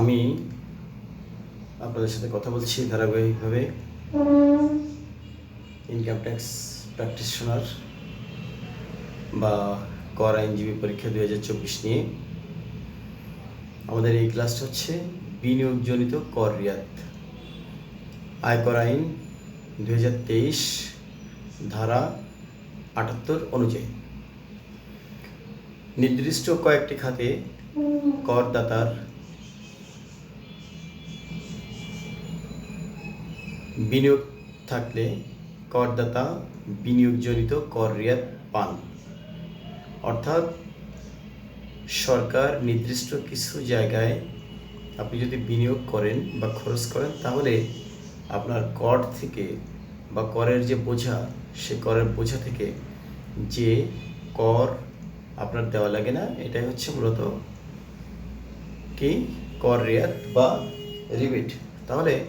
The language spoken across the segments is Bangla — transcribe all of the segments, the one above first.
আমি আপনাদের সাথে কথা বলছি ধারাবাহিকভাবে। ইনকাম ট্যাক্স প্র্যাকটিশনার বা কর আইনজীবী পরীক্ষা দু হাজার চব্বিশ নিয়ে। আমাদের এই ক্লাসটা হচ্ছে বিনিয়োগজনিত কর রিয়াত আয়কর আইন দু হাজার তেইশ ধারা আটাত্তর অনুযায়ী। নির্দিষ্ট কয়েকটি খাতে করদাতার বিনিয়োগ থাকলে করদাতা বিনিয়োগজনিত কর রিয়াত পান। অর্থাৎ সরকার নির্দিষ্ট কিছু জায়গায় আপনি যদি বিনিয়োগ করেন বা খরচ করেন, তাহলে আপনার কর থেকে বা করের যে বোঝা, সে করের বোঝা থেকে যে কর আপনার দেওয়া লাগে না, এটাই হচ্ছে মূলত কি? কর রেয়াত বা রিবেট। তাহলে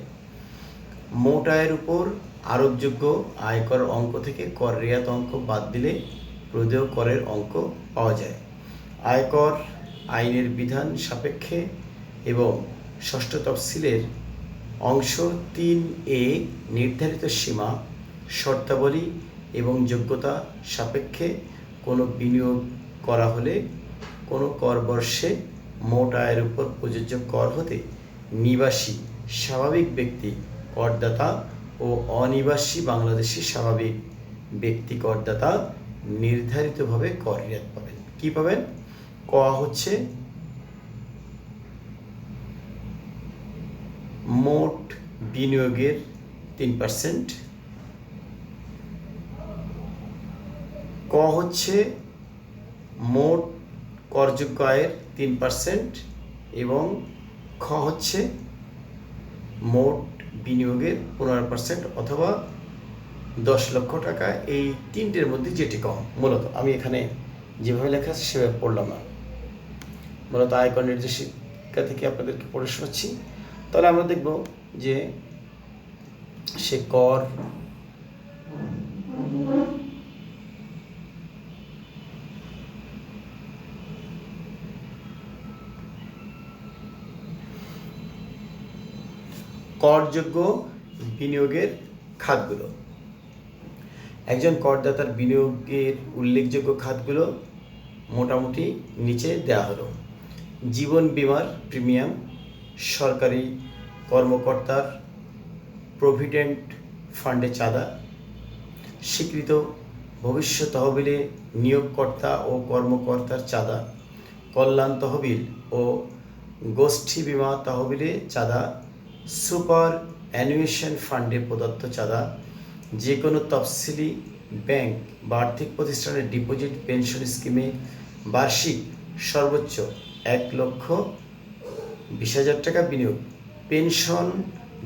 মোট আয়ের উপর আরোপযোগ্য আয়কর অঙ্ক থেকে কর রেয়াত অঙ্ক বাদ দিলে প্রদেয় করের অঙ্ক পাওয়া যায়। আয়কর আইনের বিধান সাপেক্ষে এবং ষষ্ঠ তফসিলের অংশ তিন এ নির্ধারিত সীমা, শর্তাবলী এবং যোগ্যতা সাপেক্ষে কোনো বিনিয়োগ করা হলে কোনো কর বর্ষে মোট আয়ের উপর প্রযোজ্য কর হতে নিবাসী স্বাভাবিক ব্যক্তি করদাতা ও অনিবাসী বাংলাদেশি স্বাভাবিক ব্যক্তি করদাতা নির্ধারিতভাবে কর রিয়াত পাবেন। কি পাবেন? ক হচ্ছে মোট বিনিয়োগের তিন পার্সেন্ট। ক হচ্ছে মোট করযোগ্য আয়ের তিন পার্সেন্ট এবং খ হচ্ছে মোট বিনিয়োগের পনেরো পার্সেন্ট অথবা দশ লক্ষ টাকা এই তিনটের মধ্যে যেটি কম, মূলত। আমি এখানে যেভাবে লেখা আছে সেভাবে পড়লাম না। মূলত আয়কর নির্দেশিকা থেকে আপনাদেরকে পড়ে শোনাচ্ছি। তাহলে আমরা দেখব যে সে কর করযোগ্য বিনিয়োগের খাতগুলো। একজন করদাতার বিনিয়োগের উল্লেখযোগ্য খাতগুলো মোটামুটি নিচে দেওয়া হলো। জীবন বিমার প্রিমিয়াম, সরকারি কর্মকর্তার প্রভিডেন্ট ফান্ডে চাঁদা, স্বীকৃত ভবিষ্যৎ তহবিলে নিয়োগকর্তা ও কর্মকর্তার চাঁদা, কল্যাণ তহবিল ও গোষ্ঠী বিমা তহবিলে চাঁদা সুপার অ্যানুয়েশন ফান্ডে প্রদত্ত চাঁদা যে কোনো তফসিলি ব্যাংক বা আর্থিক প্রতিষ্ঠানের ডিপোজিট পেনশন স্কিমে বার্ষিক সর্বোচ্চ এক লক্ষ বিশ হাজার টাকা বিনিয়োগ। পেনশন,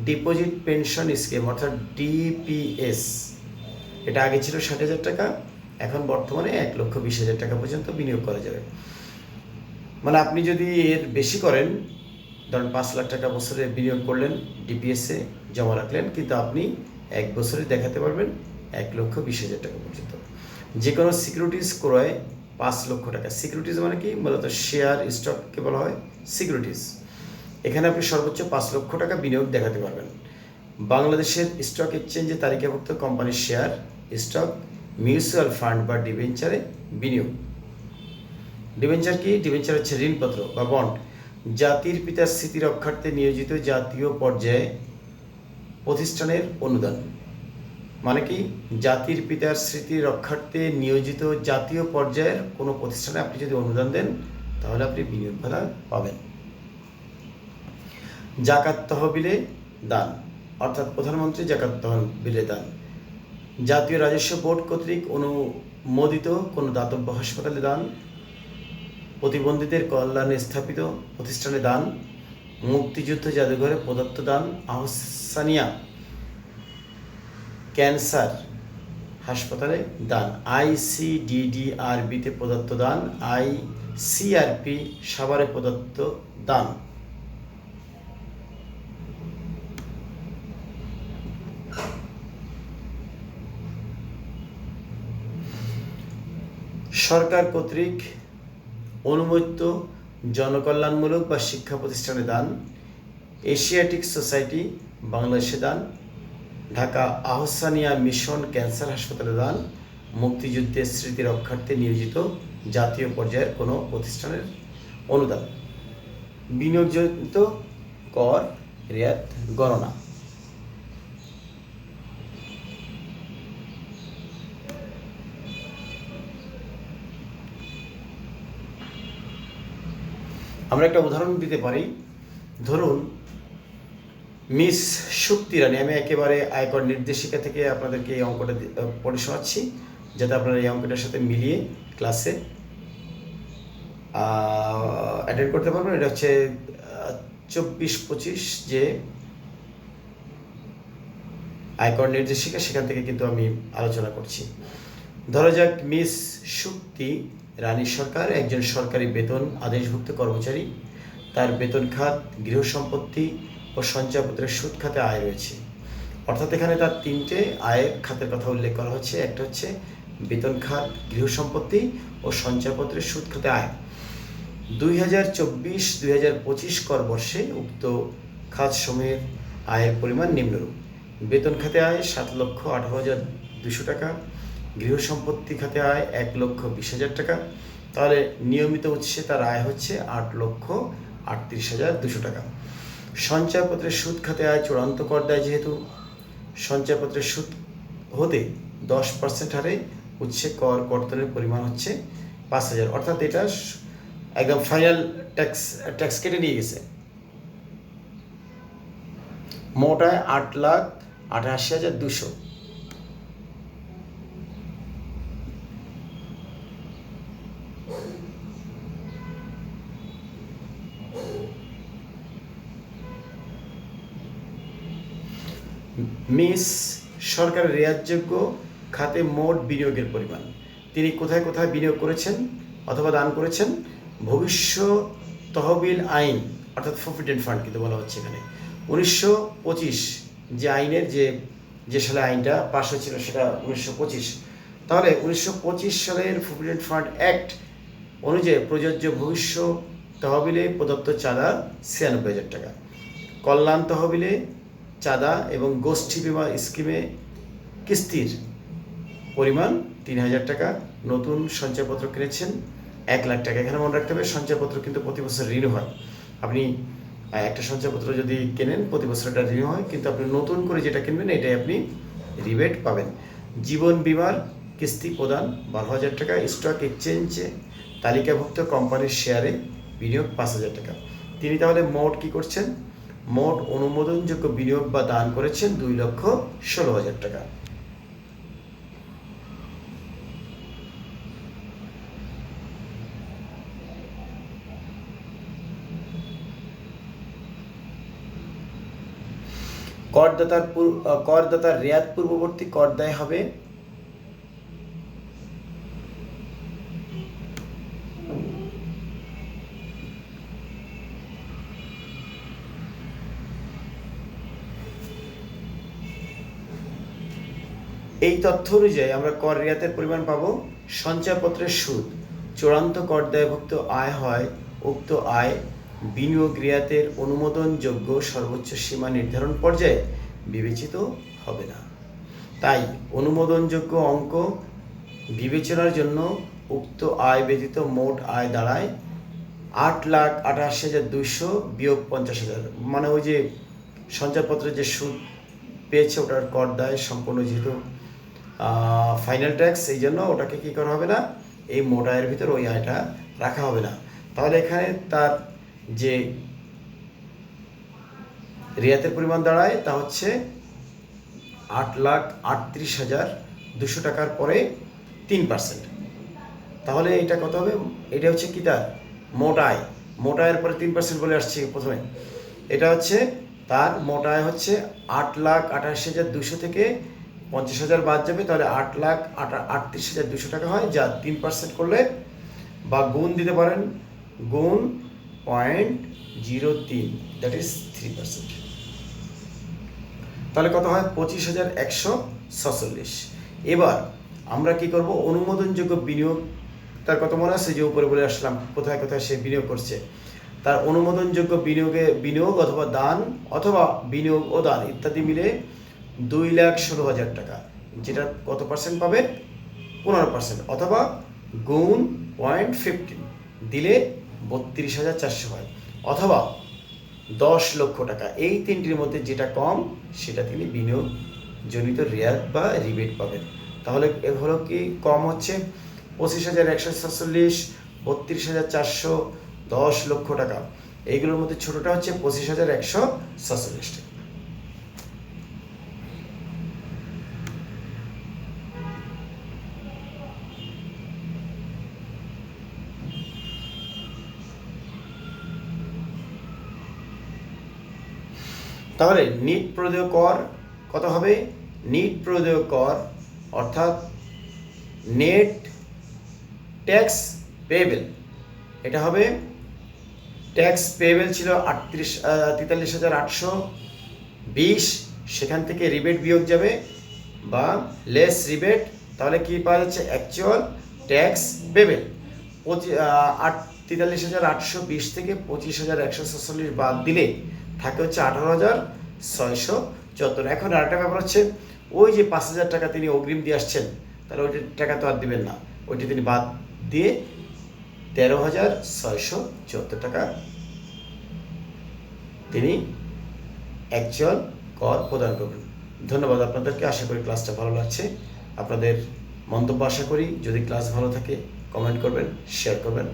ডিপোজিট পেনশন স্কিম অর্থাৎ ডিপিএস, এটা আগে ছিল ষাট হাজার টাকা, এখন বর্তমানে এক লক্ষ বিশ হাজার টাকা পর্যন্ত বিনিয়োগ করা যাবে। মানে আপনি যদি এর বেশি করেন ধরেন পাঁচ লাখ টাকা বছরে বিনিয়োগ করলেন ডিপিএসে জমা রাখলেন, কিন্তু আপনি এক বছরে দেখাতে পারবেন এক লক্ষ বিশ হাজার টাকা পর্যন্ত। যে কোনো সিকিউরিটিজ ক্রয় পাঁচ লক্ষ টাকা। সিকিউরিটিজ মানে কি? মূলত শেয়ার স্টককে বলা হয় সিকিউরিটিজ এখানে আপনি সর্বোচ্চ পাঁচ লক্ষ টাকা বিনিয়োগ দেখাতে পারবেন। বাংলাদেশের স্টক এক্সচেঞ্জে তালিকাভুক্ত কোম্পানির শেয়ার স্টক মিউচুয়াল ফান্ড বা ডিবেঞ্চারে বিনিয়োগ। ডিবেঞ্চার কি? ডিবেঞ্চার হচ্ছে ঋণপত্র বা বন্ড জাতির পিতার স্মৃতি রক্ষার্থে নিয়োজিত জাতীয় পর্যায়ে প্রতিষ্ঠানের অনুদান। মানে কি? জাতির পিতার স্মৃতি রক্ষার্থে নিয়োজিত জাতীয় পর্যায়ের কোনো প্রতিষ্ঠানে আপনি যদি অনুদান দেন, তাহলে আপনি বিনিয়োগ ভাতা পাবেন। জাকাত তহবিলে দান, অর্থাৎ প্রধানমন্ত্রী জাকাত তহবিলে দান। জাতীয় রাজস্ব বোর্ড কর্তৃক অনুমোদিত কোনো দাতব্য হাসপাতালে দান প্রতিবন্ধীদের কল্যাণে স্থাপিত প্রতিষ্ঠানে দান, মুক্তিযুদ্ধ জাদুঘরে প্রদত্ত দান, আহসানিয়া ক্যান্সার হাসপাতালে দান আইসিডিডিআরবিতে প্রদত্ত দান, আই আইসিআরপি সাভারে প্রদত্ত দান। সরকার কর্তৃক অনুমোদিত, জনকল্যাণমূলক বা শিক্ষা প্রতিষ্ঠানে দান, এশিয়াটিক সোসাইটি বাংলাদেশে দান, ঢাকা আহসানিয়া মিশন ক্যান্সার হাসপাতালে দান মুক্তিযুদ্ধের স্মৃতি রক্ষার্থে নিয়োজিত জাতীয় পর্যায়ের কোনো প্রতিষ্ঠানের অনুদান। বিনিয়োগজনিত কর, রেয়াত, গণনা। আমরা একটা উদাহরণ দিতে পারি। ধরুন, মিস শক্তি রানী আমি একেবারে আয়কর নির্দেশিকা থেকে আপনাদেরকে এই অঙ্কটা পড়ে শোনাচ্ছি, যাতে আপনারা এই অঙ্কটার সাথে মিলিয়ে ক্লাসে অ্যাটেন্ড করতে পারবেন। এটা হচ্ছে চব্বিশ পঁচিশ যে আয়কর নির্দেশিকা, সেখান থেকে কিন্তু আমি আলোচনা করছি। ধরা যাক, মিস শক্তি রানী সরকার, একজন সরকারি বেতন আদেশভুক্ত কর্মচারী। তার বেতন খাত, গৃহ সম্পত্তি ও সঞ্চয়পত্রের সুদ খাতে আয় রয়েছে। অর্থাৎ এখানে তার তিনটে আয়ের খাতের কথা উল্লেখ করা হচ্ছে। একটা হচ্ছে বেতন খাত, গৃহ সম্পত্তি ও সঞ্চয়পত্রের সুদ খাতে আয়। দুই হাজার চব্বিশ, দুই হাজার পঁচিশ কর বর্ষে উক্ত খাতসমূহের আয়ের পরিমাণ নিম্নরূপ। বেতন খাতে আয় সাত লক্ষ আঠারো হাজার দুশো টাকা। গৃহ সম্পত্তি খাতে আয় এক লক্ষ বিশ হাজার টাকা। তাহলে নিয়মিত উৎসে তার আয় হচ্ছে আট লক্ষ আটত্রিশ হাজার দুশো টাকা। সঞ্চয়পত্রের সুদ খাতে আয় চূড়ান্ত কর দেয় যেহেতু। সঞ্চয়পত্রের সুদ হতে দশ পার্সেন্ট হারে উৎসে কর কর্তনের পরিমাণ হচ্ছে পাঁচ হাজার। অর্থাৎ এটা একদম ফাইনাল ট্যাক্স ট্যাক্স কেটে নিয়ে গেছে। মোট আয় আট লাখ আঠাশি হাজার দুশো। মিস সরকারের রেয়াতযোগ্য খাতে মোট বিনিয়োগের পরিমাণ। তিনি কোথায় কোথায় বিনিয়োগ করেছেন অথবা দান করেছেন? ভবিষ্য তহবিল আইন, অর্থাৎ প্রভিডেন্ট ফান্ড কিন্তু বলা হচ্ছে এখানে। উনিশশো পঁচিশ যে আইনের যে যে সালে আইনটা পাশ হয়েছিল সেটা উনিশশো পঁচিশ। তাহলে উনিশশো পঁচিশ সালের প্রভিডেন্ট ফান্ড অ্যাক্ট অনুযায়ী প্রযোজ্য ভবিষ্য তহবিলে প্রদত্ত চাঁদা ছিয়ানব্বই হাজার টাকা। কল্যাণ তহবিলে চাঁদা এবং গোষ্ঠী বিমা স্কিমে কিস্তির পরিমাণ তিন হাজার টাকা। নতুন সঞ্চয়পত্র কিনেছেন, এক লাখ টাকা। এখানে মনে রাখতে হবে, সঞ্চয়পত্র কিন্তু প্রতি বছর রিনিউ হয়। আপনি একটা সঞ্চয়পত্র যদি কেনেন, প্রতি বছর এটা রিনিউ হয়, কিন্তু আপনি নতুন করে যেটা কিনবেন, এটাই আপনি রিবেট পাবেন। জীবন বিমার কিস্তি প্রদান, বারো হাজার টাকা। স্টক এক্সচেঞ্জে তালিকাভুক্ত কোম্পানির শেয়ারে বিনিয়োগ পাঁচ হাজার টাকা। তিনি তাহলে মোট কি করছেন? মোট অনুমোদনযোগ্য বিনিয়োগ বা দান করেছেন দুই লক্ষ ষোলো হাজার টাকা। করদাতার করদাতার রেয়াত পূর্ববর্তী কর দায় হবে এই তথ্য অনুযায়ী আমরা কর রিয়াতের পরিমাণ পাবো সঞ্চয়পত্রের সুদ। চূড়ান্ত কর দায়ভুক্ত আয় হয়, উক্ত আয় বিনিয়োগ রিয়াতের অনুমোদনযোগ্য সর্বোচ্চ সীমা নির্ধারণ পর্যায়ে বিবেচিত হবে না। তাই অনুমোদনযোগ্য অঙ্ক বিবেচনার জন্য উক্ত আয় ব্যতীত মোট আয় দাঁড়ায় আট লাখ আঠাশি হাজার দুইশো বিয়োগ পঞ্চাশ হাজার। মানে ওই যে সঞ্চয়পত্রের যে সুদ পেয়েছে ওটার কর দায় সম্পূর্ণ যেহেতু ফাইনাল ট্যাক্স এই জন্য ওটাকে কী করা হবে না? এই মোট আয়ের ভিতর ওই আয়টা রাখা হবে না। তাহলে এখানে তার যে রিয়াতের পরিমাণ দাঁড়ায়, তা হচ্ছে আট লাখ আটত্রিশ হাজার দুশো টাকার পরে তিন পার্সেন্ট তাহলে এটা কত হবে? এটা হচ্ছে কি তার? মোট আয়। মোট আয়ের পরে তিন পার্সেন্ট বলে আসছি প্রথমে। এটা হচ্ছে তার মোট আয় হচ্ছে আট লাখ আঠাশ হাজার দুশো থেকে পঞ্চাশ হাজার বাদ যাবে, তাহলে আট লাখ আটা, আটত্রিশ হাজার দুশো টাকা হয়, যা তিন পার্সেন্ট করলে বা গুণ দিতে পারেন, গুণ পয়েন্ট জিরো তিন দ্যাট ইজ থ্রি পার্সেন্ট তাহলে কত হয়? পঁচিশ হাজার একশো ছচল্লিশ। এবার আমরা কি করব? অনুমোদনযোগ্য বিনিয়োগ, তার কথা মনে আছে? যে উপরে বলে আসলাম, কোথায় কোথায় সে বিনিয়োগ করছে। তার অনুমোদনযোগ্য বিনিয়োগে বিনিয়োগ অথবা দান, অথবা বিনিয়োগ ও দান, ইত্যাদি মিলে দুই লাখ ষোলো হাজার টাকা, যেটা কত পার্সেন্ট পাবে? পনেরো পার্সেন্ট অথবা গুণ পয়েন্ট ফিফটিন দিলে বত্রিশ হাজার চারশো হয়। অথবা দশ লক্ষ টাকা, এই তিনটির মধ্যে যেটা কম, সেটা তিনি বিনিয়োগ জনিত রেয়াত বা রিবেট পাবেন। তাহলে এ হলো কি কম হচ্ছে? পঁচিশ হাজার একশো সাতচল্লিশ, বত্রিশ হাজার চারশো দশ লক্ষ টাকা। এইগুলোর মধ্যে ছোটোটা হচ্ছে পঁচিশ হাজার একশো সাতচল্লিশ টাকা। তাহলে নিট প্রদেয় কর কত হবে? নিট প্রদেয় কর অর্থাৎ নেট ট্যাক্স পেয়েবেল এটা হবে ট্যাক্স পেয়েবেল ছিল আটত্রিশ তেতাল্লিশ হাজার আটশো বিশ। সেখান থেকে রিবেট বিয়োগ যাবে বা লেস রিবেট তাহলে কি পাওয়া যাচ্ছে? অ্যাকচুয়াল ট্যাক্স পেবেল পঁচি আট, তেতাল্লিশ হাজার আটশো বিশ থেকে পঁচিশ হাজার একশো সাতচল্লিশ বাদ দিলে থাকে হচ্ছে আঠারো হাজার ছয়শো চুয়াত্তর। এখন আরেকটা ব্যাপার হচ্ছে, ওই যে পাঁচ হাজার টাকা তিনি অগ্রিম দিয়ে আসছেন, তাহলে ওইটার টাকা তো আর দিবেন না। ওইটা তিনি বাদ দিয়ে তেরো হাজার ছয়শো চুয়াত্তর টাকা তিনি একজন কর প্রদান করবেন। ধন্যবাদ আপনাদেরকে, আশা করি ক্লাসটা ভালো লাগছে। আপনাদের মন্তব্য আশা করি, যদি ক্লাস ভালো থাকে কমেন্ট করবেন শেয়ার করবেন।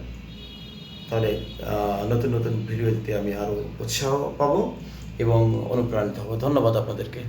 তাহলে নতুন নতুন ভিডিও দিতে আমি আরও উৎসাহ পাবো এবং অনুপ্রাণিত হব। ধন্যবাদ আপনাদেরকে।